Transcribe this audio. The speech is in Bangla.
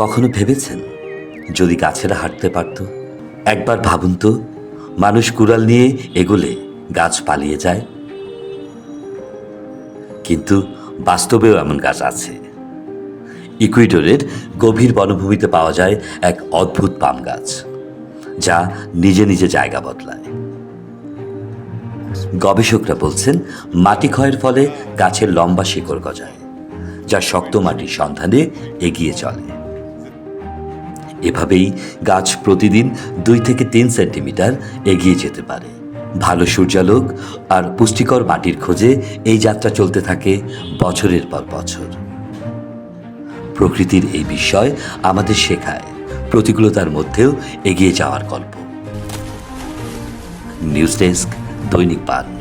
কখনো ভেবেছেন? যদি গাছেরা হাঁটতে পারত? একবার ভাবুন তো, মানুষ কুড়াল নিয়ে এগোলে গাছ পালিয়ে যায়। কিন্তু বাস্তবেও এমন গাছ আছে। ইকুইডরের গভীর বনভূমিতে পাওয়া যায় এক অদ্ভুত পাম গাছ, যা নিজে নিজে জায়গা বদলায়। গবেষকরা বলছেন, মাটি ক্ষয়ের ফলে গাছের লম্বা শিকড় গজায়, যা শক্ত মাটির সন্ধানে এগিয়ে চলে। এভাবেই গাছ প্রতিদিন দুই থেকে তিন সেন্টিমিটার এগিয়ে যেতে পারে। ভালো সূর্যালোক আর পুষ্টিকর মাটির খোঁজে এই যাত্রা চলতে থাকে বছরের পর বছর। প্রকৃতির এই বিষয় আমাদের শেখায় প্রতিকূলতার মধ্যেও এগিয়ে যাওয়ার গল্প। নিউজ ডেস্ক দৈনিক পান।